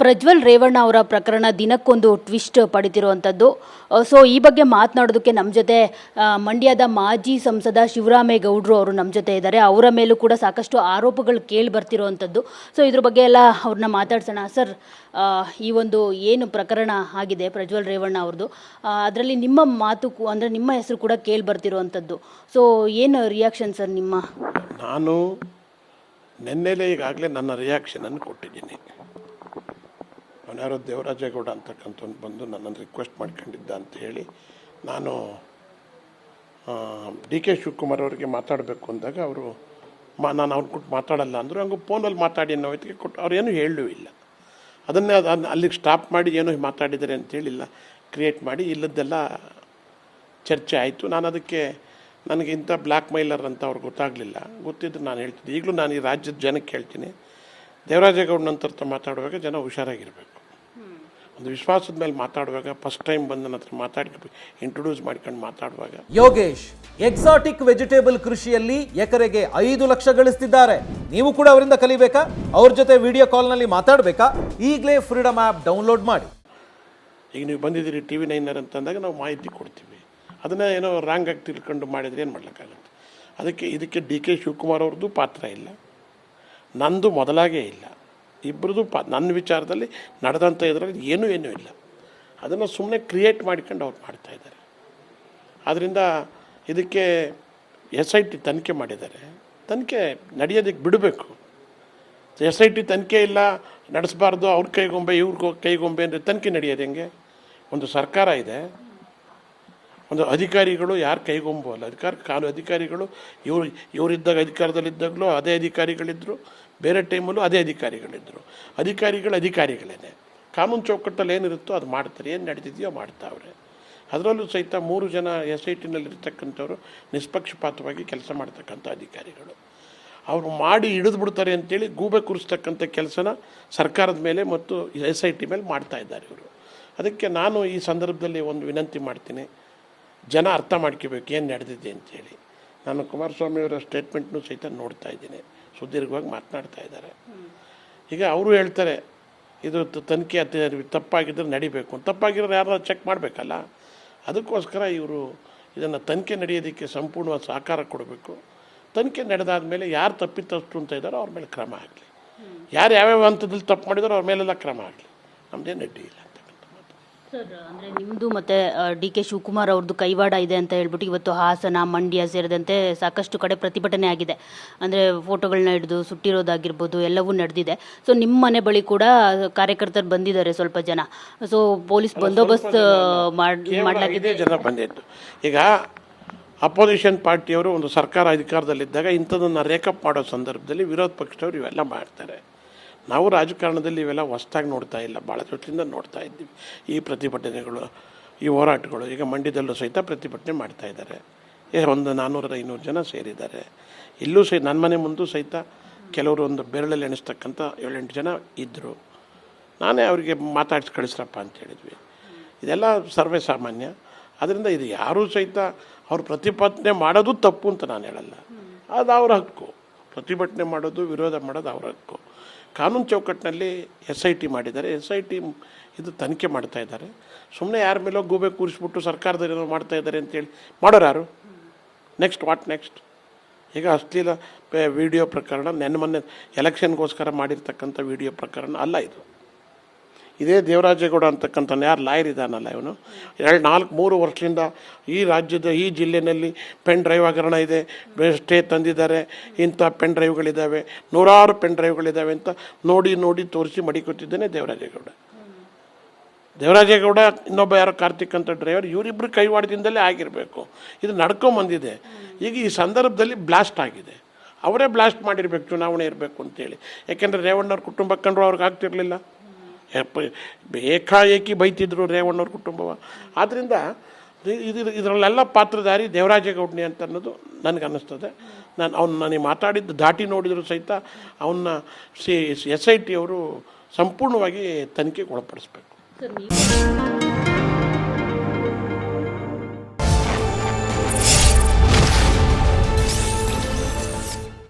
ಪ್ರಜ್ವಲ್ ರೇವಣ್ಣ ಅವರ ಪ್ರಕರಣ ದಿನಕ್ಕೊಂದು ಟ್ವಿಸ್ಟ್ ಪಡಿತಿರುವಂಥದ್ದು ಸೊ ಈ ಬಗ್ಗೆ ಮಾತನಾಡೋದಕ್ಕೆ ನಮ್ಮ ಜೊತೆ ಮಂಡ್ಯದ ಮಾಜಿ ಸಂಸದ ಶಿವರಾಮೇಗೌಡರು ಅವರು ನಮ್ಮ ಜೊತೆ ಇದ್ದಾರೆ. ಅವರ ಮೇಲೂ ಕೂಡ ಸಾಕಷ್ಟು ಆರೋಪಗಳು ಕೇಳಿ ಬರ್ತಿರುವಂಥದ್ದು ಸೊ ಇದ್ರ ಬಗ್ಗೆ ಎಲ್ಲ ಅವ್ರನ್ನ ಮಾತಾಡ್ಸೋಣ. ಸರ್ ಈ ಒಂದು ಏನು ಪ್ರಕರಣ ಆಗಿದೆ ಪ್ರಜ್ವಲ್ ರೇವಣ್ಣ ಅವ್ರದ್ದು ಅದರಲ್ಲಿ ನಿಮ್ಮ ಮಾತು ಅಂದರೆ ನಿಮ್ಮ ಹೆಸರು ಕೂಡ ಕೇಳಿ ಬರ್ತಿರುವಂಥದ್ದು ಸೊ ಏನು ರಿಯಾಕ್ಷನ್ ಸರ್ ನಿಮ್ಮ? ನಾನು ನಿನ್ನೆಲೆ ಈಗಾಗಲೇ ನನ್ನ ರಿಯಾಕ್ಷನನ್ನು ಕೊಟ್ಟಿದ್ದೀನಿ. ಅವನ್ಯಾರೋ ದೇವರಾಜೇಗೌಡ ಅಂತಕ್ಕಂಥವ್ನು ಬಂದು ನನ್ನನ್ನು ರಿಕ್ವೆಸ್ಟ್ ಮಾಡ್ಕೊಂಡಿದ್ದ ಅಂತ ಹೇಳಿ ನಾನು ಡಿ ಕೆ ಶಿವಕುಮಾರ್ ಅವರಿಗೆ ಮಾತಾಡಬೇಕು ಅಂದಾಗ ಅವರು, ಮಾ, ನಾನು ಅವ್ರು ಕೊಟ್ಟು ಮಾತಾಡಲ್ಲ ಅಂದರು. ಹಂಗೆ ಫೋನಲ್ಲಿ ಮಾತಾಡಿ ಅನ್ನೋ ಹೊತ್ತಿಗೆ ಕೊಟ್ಟು ಅವ್ರು ಏನೂ ಹೇಳಲೂ ಇಲ್ಲ. ಅದನ್ನೇ ಅದು, ಅದ್- ಅಲ್ಲಿಗೆ ಸ್ಟಾಪ್ ಮಾಡಿ ಏನೋ ಮಾತಾಡಿದ್ದಾರೆ ಅಂತೇಳಿಲ್ಲ ಕ್ರಿಯೇಟ್ ಮಾಡಿ ಇಲ್ಲದ್ದೆಲ್ಲ ಚರ್ಚೆ ಆಯಿತು. ನಾನು ಅದಕ್ಕೆ ನನಗೆ ಇಂಥ ಬ್ಲ್ಯಾಕ್ ಮೈಲರ್ ಅಂತ ಅವ್ರಿಗೆ ಗೊತ್ತಾಗಲಿಲ್ಲ. ಗೊತ್ತಿದ್ದು ನಾನು ಹೇಳ್ತಿದ್ದೆ. ಈಗಲೂ ನಾನು ಈ ರಾಜ್ಯದ ಜನಕ್ಕೆ ಹೇಳ್ತೀನಿ. ದೇವರಾಜೇಗೌಡ ನಂತರ ಮಾತಾಡುವಾಗ ಜನ ಹುಷಾರಾಗಿರಬೇಕು. ಒಂದು ವಿಶ್ವಾಸದ ಮೇಲೆ ಮಾತಾಡುವಾಗ ಫಸ್ಟ್ ಟೈಮ್ ಬಂದ ನಂತರ ಹತ್ರ ಮಾತಾಡಿ ಇಂಟ್ರೊಡ್ಯೂಸ್ ಮಾಡ್ಕೊಂಡು ಮಾತಾಡುವಾಗ. ಯೋಗೇಶ್ ಎಕ್ಸಾಟಿಕ್ ವೆಜಿಟೇಬಲ್ ಕೃಷಿಯಲ್ಲಿ ಎಕರೆಗೆ ಐದು ಲಕ್ಷ ಗಳಿಸ್ತಿದ್ದಾರೆ. ನೀವು ಕೂಡ ಅವರಿಂದ ಕಲಿಬೇಕಾ? ಅವ್ರ ಜೊತೆ ವಿಡಿಯೋ ಕಾಲ್ನಲ್ಲಿ ಮಾತಾಡಬೇಕಾ? ಈಗಲೇ ಫ್ರೀಡಮ್ ಆ್ಯಪ್ ಡೌನ್ಲೋಡ್ ಮಾಡಿ. ಈಗ ನೀವು ಬಂದಿದ್ದೀರಿ ಟಿ ವಿ ನೈನರ್ ಅಂತಂದಾಗ ನಾವು ಮಾಹಿತಿ ಕೊಡ್ತೀವಿ. ಅದನ್ನ ಏನೋ ರಾಂಗ್ ಆಗಿ ತಿಳ್ಕೊಂಡು ಮಾಡಿದರೆ ಏನು ಮಾಡ್ಲಿಕ್ಕಾಗತ್ತೆ? ಅದಕ್ಕೆ ಇದಕ್ಕೆ ಡಿ ಕೆ ಶಿವಕುಮಾರ್ ಅವ್ರದ್ದು ಪಾತ್ರ ಇಲ್ಲ. ನಂದು ಮೊದಲಾಗೇ ಇಲ್ಲ. ಇಬ್ಬರದು ಪ ನನ್ನ ವಿಚಾರದಲ್ಲಿ ನಡೆದಂಥ ಇದರಲ್ಲಿ ಏನೂ ಏನೂ ಇಲ್ಲ. ಅದನ್ನು ಸುಮ್ಮನೆ ಕ್ರಿಯೇಟ್ ಮಾಡ್ಕೊಂಡು ಅವ್ರು ಮಾಡ್ತಾ ಇದ್ದಾರೆ. ಆದ್ದರಿಂದ ಇದಕ್ಕೆ ಎಸ್ ಐ ಟಿ ತನಿಖೆ ಮಾಡಿದ್ದಾರೆ. ತನಿಖೆ ನಡೆಯೋದಕ್ಕೆ ಬಿಡಬೇಕು. ಎಸ್ ಐ ಟಿ ತನಿಖೆ ಇಲ್ಲ, ನಡೆಸಬಾರ್ದು, ಅವ್ರ ಕೈಗೊಂಬೆ, ಇವ್ರ ಕೈಗೊಂಬೆ ಅಂದರೆ ತನಿಖೆ ನಡೆಯೋದು ಹೆಂಗೆ? ಒಂದು ಸರ್ಕಾರ ಇದೆ. ಒಂದು ಅಧಿಕಾರಿಗಳು ಯಾರು ಕೈಗೊಂಬೋಲ್ಲ? ಅಧಿಕಾರ ಕಾಲು ಅಧಿಕಾರಿಗಳು ಇವರು ಇವರಿದ್ದಾಗ ಅಧಿಕಾರದಲ್ಲಿದ್ದಾಗಲೂ ಅದೇ ಅಧಿಕಾರಿಗಳಿದ್ದರು ಬೇರೆ ಟೈಮಲ್ಲೂ ಅದೇ ಅಧಿಕಾರಿಗಳಿದ್ದರು ಅಧಿಕಾರಿಗಳು ಅಧಿಕಾರಿಗಳೇನೆ. ಕಾನೂನು ಚೌಕಟ್ಟಲ್ಲಿ ಏನಿರುತ್ತೋ ಅದು ಮಾಡ್ತಾರೆ. ಏನು ನಡೆದಿದೆಯೋ ಮಾಡ್ತಾವ್ರೆ. ಅದರಲ್ಲೂ ಸಹಿತ ಮೂರು ಜನ ಎಸ್ ಐ ಟಿನಲ್ಲಿರ್ತಕ್ಕಂಥವ್ರು ನಿಷ್ಪಕ್ಷಪಾತವಾಗಿ ಕೆಲಸ ಮಾಡ್ತಕ್ಕಂಥ ಅಧಿಕಾರಿಗಳು. ಅವರು ಮಾಡಿ ಹಿಡಿದು ಬಿಡ್ತಾರೆ ಅಂತೇಳಿ ಗೂಬೆ ಕೂರಿಸ್ತಕ್ಕಂಥ ಕೆಲಸನ ಸರ್ಕಾರದ ಮೇಲೆ ಮತ್ತು ಎಸ್ ಐ ಟಿ ಮೇಲೆ ಮಾಡ್ತಾ ಇದ್ದಾರೆ ಇವರು. ಅದಕ್ಕೆ ನಾನು ಈ ಸಂದರ್ಭದಲ್ಲಿ ಒಂದು ವಿನಂತಿ ಮಾಡ್ತೀನಿ. ಜನ ಅರ್ಥ ಮಾಡ್ಕೋಬೇಕು ಏನು ನಡೆದಿದೆ ಅಂತೇಳಿ ನಾನು ಕುಮಾರಸ್ವಾಮಿಯವರ ಸ್ಟೇಟ್ಮೆಂಟ್ನು ಸಹಿತ ನೋಡ್ತಾ ಇದ್ದೀನಿ. ಸುದೀರ್ಘವಾಗಿ ಮಾತನಾಡ್ತಾ ಇದ್ದಾರೆ. ಈಗ ಅವರು ಹೇಳ್ತಾರೆ, ಇದು ತನಿಖೆ ಅತಿ ತಪ್ಪಾಗಿದ್ದರೆ ನಡಿಬೇಕು. ತಪ್ಪಾಗಿರೋರು ಯಾರು ಚೆಕ್ ಮಾಡಬೇಕಲ್ಲ? ಅದಕ್ಕೋಸ್ಕರ ಇವರು ಇದನ್ನು ತನಿಖೆ ನಡೆಯೋದಕ್ಕೆ ಸಂಪೂರ್ಣವಾದ ಸಹಕಾರ ಕೊಡಬೇಕು. ತನಿಖೆ ನಡೆದಾದ ಮೇಲೆ ಯಾರು ತಪ್ಪಿತಸ್ತು ಅಂತ ಇದ್ದಾರೋ ಅವ್ರ ಮೇಲೆ ಕ್ರಮ ಆಗಲಿ. ಯಾರು ಯಾವ್ಯಾವ ಹಂತದಲ್ಲಿ ತಪ್ಪು ಮಾಡಿದಾರೋ ಅವ್ರ ಮೇಲೆಲ್ಲ ಕ್ರಮ ಆಗಲಿ. ನಮ್ಮದೇನು ಅಡ್ಡಿ ಇಲ್ಲ ಮಾತು ಸರ್ ಅಂದರೆ ನಿಮ್ಮದು ಮತ್ತು ಡಿ ಕೆ ಶಿವಕುಮಾರ್ ಅವ್ರದ್ದು ಕೈವಾಡ ಇದೆ ಅಂತ ಹೇಳ್ಬಿಟ್ಟು ಇವತ್ತು ಹಾಸನ ಮಂಡ್ಯ ಸೇರಿದಂತೆ ಸಾಕಷ್ಟು ಕಡೆ ಪ್ರತಿಭಟನೆ ಆಗಿದೆ. ಅಂದರೆ ಫೋಟೋಗಳನ್ನ ಹಿಡಿದು ಸುಟ್ಟಿರೋದಾಗಿರ್ಬೋದು ಎಲ್ಲವೂ ನಡೆದಿದೆ. ಸೊ ನಿಮ್ಮ ಮನೆ ಬಳಿ ಕೂಡ ಕಾರ್ಯಕರ್ತರು ಬಂದಿದ್ದಾರೆ ಸ್ವಲ್ಪ ಜನ. ಸೊ ಪೊಲೀಸ್ ಬಂದೋಬಸ್ತ್ ಮಾಡಲಾಗಿದೆ. ಜನ ಬಂದಿದ್ದು. ಈಗ ಅಪೋಸಿಷನ್ ಪಾರ್ಟಿಯವರು ಒಂದು ಸರ್ಕಾರ ಅಧಿಕಾರದಲ್ಲಿದ್ದಾಗ ಇಂಥದನ್ನ ರೇಕಪ್ ಮಾಡೋ ಸಂದರ್ಭದಲ್ಲಿ ವಿರೋಧ ಪಕ್ಷದವರು ಇವೆಲ್ಲ ಮಾಡ್ತಾರೆ. ನಾವು ರಾಜಕಾರಣದಲ್ಲಿ ಇವೆಲ್ಲ ಹೊಸ್ದಾಗಿ ನೋಡ್ತಾ ಇಲ್ಲ. ಭಾಳ ವರ್ಷದಿಂದ ನೋಡ್ತಾ ಇದ್ದೀವಿ. ಈ ಪ್ರತಿಭಟನೆಗಳು, ಈ ಹೋರಾಟಗಳು, ಈಗ ಮಂಡ್ಯದಲ್ಲೂ ಸಹಿತ ಪ್ರತಿಭಟನೆ ಮಾಡ್ತಾ ಇದ್ದಾರೆ. ಏ, ಒಂದು ನಾನ್ನೂರ ಐನೂರು ಜನ ಸೇರಿದ್ದಾರೆ. ಇಲ್ಲೂ ಸಹ ನನ್ನ ಮನೆ ಮುಂದೂ ಸಹಿತ ಕೆಲವರು ಒಂದು ಬೆರಳಲ್ಲಿ ಎಣಿಸ್ತಕ್ಕಂಥ ಏಳೆಂಟು ಜನ ಇದ್ದರು ನಾನೇ ಅವರಿಗೆ ಮಾತಾಡಿಸಿ ಕಳಿಸ್ರಪ್ಪ ಅಂತ ಹೇಳಿದ್ವಿ. ಇದೆಲ್ಲ ಸರ್ವೇ ಸಾಮಾನ್ಯ. ಅದರಿಂದ ಇದು ಯಾರೂ ಸಹಿತ ಅವ್ರು ಪ್ರತಿಭಟನೆ ಮಾಡೋದು ತಪ್ಪು ಅಂತ ನಾನು ಹೇಳಲ್ಲ. ಅದು ಅವ್ರ ಹಕ್ಕು. ಪ್ರತಿಭಟನೆ ಮಾಡೋದು, ವಿರೋಧ ಮಾಡೋದು ಅವರ ಹಕ್ಕು ಕಾನೂನು ಚೌಕಟ್ಟಿನಲ್ಲಿ ಎಸ್ ಐ ಟಿ ಮಾಡಿದ್ದಾರೆ. ಎಸ್ ಐ ಟಿ ಇದು ತನಿಖೆ ಮಾಡ್ತಾ ಇದ್ದಾರೆ. ಸುಮ್ಮನೆ ಯಾರ ಮೇಲೋ ಗೂಬೆ ಕೂರಿಸ್ಬಿಟ್ಟು ಸರ್ಕಾರದಲ್ಲಿ ಏನೋ ಮಾಡ್ತಾ ಇದ್ದಾರೆ ಅಂತೇಳಿ ಮಾಡೋರು ಯಾರು? ನೆಕ್ಸ್ಟ್ ವಾಟ್ ನೆಕ್ಸ್ಟ್ ಈಗ ಅಶ್ಲೀಲ ವಿಡಿಯೋ ಪ್ರಕರಣ ನೆನ್ನೆ ಮೊನ್ನೆ ಎಲೆಕ್ಷನ್ಗೋಸ್ಕರ ಮಾಡಿರ್ತಕ್ಕಂಥ ವಿಡಿಯೋ ಪ್ರಕರಣ ಅಲ್ಲ ಇದು. ಇದೇ ದೇವರಾಜೇಗೌಡ ಅಂತಕ್ಕಂಥ ಯಾರು ಲಾಯರ್ ಇದ್ದಾನಲ್ಲ ಇವನು? ಎರಡು ನಾಲ್ಕು ಮೂರು ವರ್ಷದಿಂದ ಈ ರಾಜ್ಯದ ಈ ಜಿಲ್ಲೆಯಲ್ಲಿ ಪೆನ್ ಡ್ರೈವ್ ಹಗರಣ ಇದೆ. ಸ್ಟೇ ತಂದಿದ್ದಾರೆ. ಇಂಥ ಪೆನ್ ಡ್ರೈವ್ಗಳಿದ್ದಾವೆ. ನೂರಾರು ಪೆನ್ ಡ್ರೈವ್ಗಳಿದ್ದಾವೆ ಅಂತ ನೋಡಿ ನೋಡಿ ತೋರಿಸಿ ಮಡಿಕೊತಿದ್ದೇನೆ ದೇವರಾಜೇಗೌಡ. ದೇವರಾಜೇಗೌಡ ಇನ್ನೊಬ್ಬ ಯಾರೋ ಕಾರ್ತಿಕ್ ಅಂತ ಡ್ರೈವರ್ ಇವರಿಬ್ಬರು ಕೈವಾಡದಿಂದಲೇ ಆಗಿರಬೇಕು. ಇದು ನಡ್ಕೊಂಬಂದಿದೆ ಈಗ ಈ ಸಂದರ್ಭದಲ್ಲಿ ಬ್ಲಾಸ್ಟ್ ಆಗಿದೆ. ಅವರೇ ಬ್ಲಾಸ್ಟ್ ಮಾಡಿರಬೇಕು, ಚುನಾವಣೆ ಇರಬೇಕು ಅಂತೇಳಿ. ಯಾಕೆಂದರೆ ರೇವಣ್ಣವ್ರ ಕುಟುಂಬ ಕಂಡ್ರು ಅವ್ರಿಗೆ ಆಗ್ತಿರ್ಲಿಲ್ಲ. ಏಕಾಏಕಿ ಬೈತಿದ್ರು ರೇವಣ್ಣವ್ರ ಕುಟುಂಬವ. ಆದ್ದರಿಂದ ಇದು ಇದರಲ್ಲೆಲ್ಲ ಪಾತ್ರಧಾರಿ ದೇವರಾಜಗೌಡ್ನಿ ಅಂತ ಅನ್ನೋದು ನನಗೆ ಅನ್ನಿಸ್ತದೆ ನಾನು ಅವ್ನು ನನಗೆ ಮಾತಾಡಿದ್ದು, ದಾಟಿ ನೋಡಿದ್ರು ಸಹಿತ ಅವನ್ನ ಸಿ, ಎಸ್ ಐ ಟಿ ಅವರು ಸಂಪೂರ್ಣವಾಗಿ ತನಿಖೆಗೆ ಒಳಪಡಿಸ್ಬೇಕು